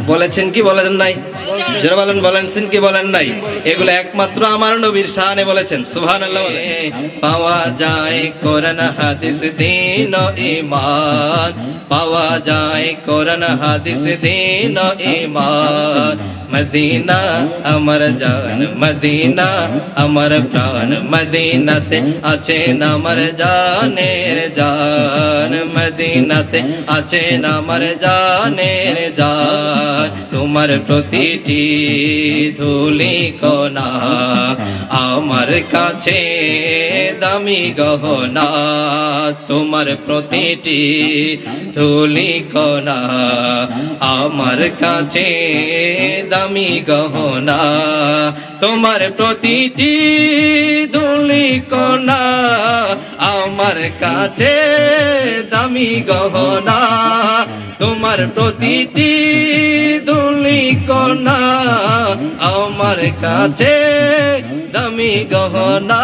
বলেছেন কি বলেন নাই? যারা বলেন বলেছেন কি বলেন নাই? এগুলো একমাত্র আমার নবীর শাহানে বলেছেন সুহান। পাওয়া যায় কোরআন, হাদিস, দিন ইমান পাওয়া যায় কোরআন, হাদিস, দিন ইমান মদিনা আমার জান মদিনা আমার প্রাণ মদিনাতে আছেন আমার জানের জান মদিনাতে আছেন আমার জানের জান তোমার প্রতিটি ধুলি কণা আমার কাছে দামি গহনা তোমার প্রতিটি ধুলি কণা আমার কাছে দামি গহনা, তোমার প্রতিটি ধুলি কণা আমার কাছে দামি গহনা, তোমার প্রতিটি ধুলি কণা আমার কাছে দামি গহনা।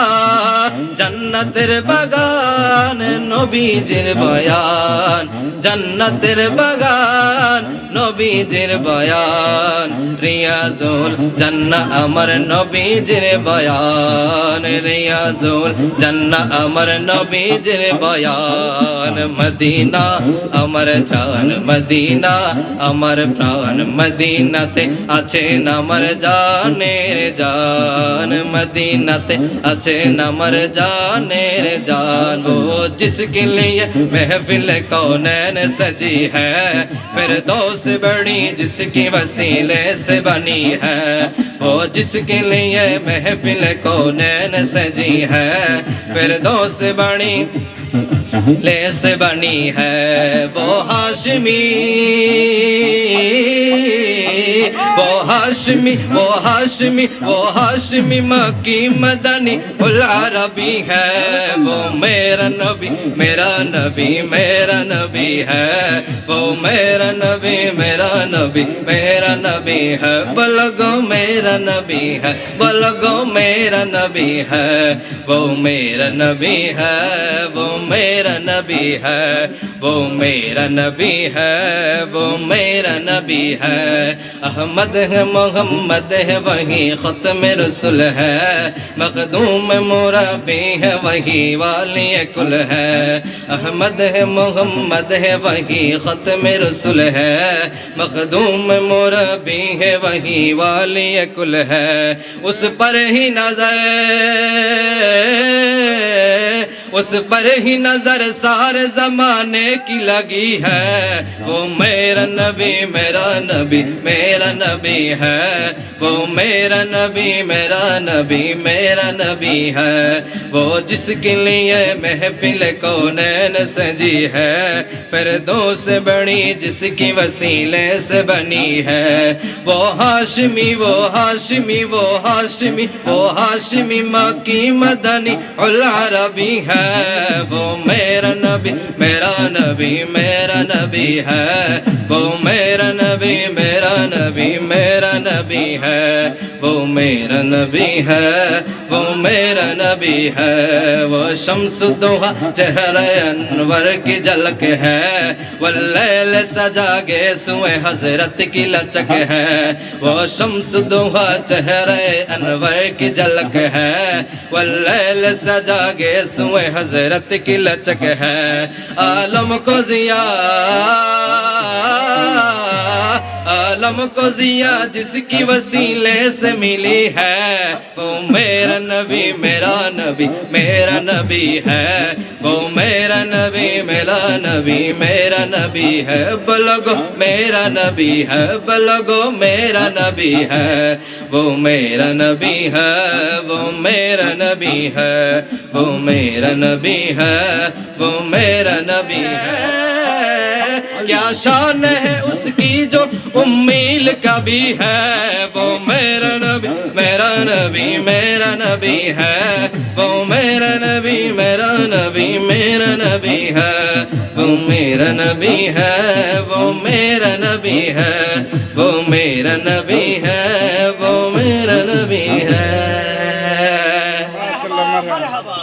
জান্নাতের বাগান, নবীজির বয়ান, জান্নাতের বাগান নবীজির বয়ান রিয়াজুল জান্না আমার নবীজির বয়ান রিয়াজুল জান্না আমার নবীজির বয়ান মদিনা আমার জান মদিনা আমার প্রাণ মদিনাতে আছেন আমার জানের জান মদিনাতে আছেন আমার জানের জান سے بڑی، جس کی وسیلے سے بنی ہے۔ وہ جس کے لیے محفل کو نین سجی ہے۔ پھر دو سے بڑی، لے سے بنی ہے۔ وہ ہاشمی۔ وہ ہاشمی وہ ہاشمی وہ ہاشمی مکی مدنی، العربی ہے وہ میرا نبی میرا نبی میرا نبی ہے وہ میرا نبی میرا نبی میرا نبی ہے۔ بلگو میرا نبی ہے، بلگو میرا نبی ہے۔ وہ میرا نبی ہے، وہ میرا نبی ہے۔ وہ میرا نبی ہے، وہ میرا نبی ہے۔ احمد ہے، محمد ہے، وہی ختم رسول ہے۔ مخدوم مرابی ہے، وہی والی کل ہے۔ احمد ہے، محمد ہے، وہی ختم رسول ہے۔ مخدوم مرابی ہے، وہی والی کل ہے۔ اس پر ہی نظر اس پر ہی نظر سارے زمانے کی لگی ہے۔ وہ میرا نبی میرا نبی میرا نبی ہے۔ وہ میرا نبی میرا نبی میرا نبی ہے۔ وہ جس کے لیے محفل کونین سجی ہے۔ پھر دو سے بڑی جس کی وسیلے سے بنی ہے۔ وہ ہاشمی وہ ہاشمی وہ ہاشمی وہ ہاشمی ماں کی مدنی العربی ہے۔ وہ میرا نبی میرا نبی میرا نبی ہے۔ وہ میرا نبی میرا نبی میرا نبی ہے۔ ہے، وہ میرا نبی ہے، وہ میرا نبی ہے، وہ شمس دوہا چہرے انور کی جلک ہے، وہ لیل سجا گے سوئے حضرت کی لچک ہے، وہ شمس دوہا چہرے انور کی جھلک ہے، وہ لیل سجا گے سوئے حضرت کی لچک ہے، عالم کو ضیاء عالم کو ضیا جس کی وسیلے سے ملی ہے، وہ میرا نبی میرا نبی میرا نبی ہے۔ وہ میرا نبی میرا نبی میرا نبی ہے۔ بلگو میرا نبی ہے۔ بلگو میرا نبی ہے۔ وہ میرا نبی ہے۔ وہ میرا نبی ہے۔ وہ میرا نبی ہے۔ وہ میرا نبی ہے۔ کیا شان ہے اس کی جو امیل کا بھی ہے؟ وہ میرا نبی میرا نبی میرا نبی ہے۔ وہ میرا نبی میرا نبی میرا نبی ہے۔ وہ میرا نبی ہے، وہ میرا نبی ہے۔ وہ میرا نبی ہے، وہ میرا نبی ہے۔ مرحبا۔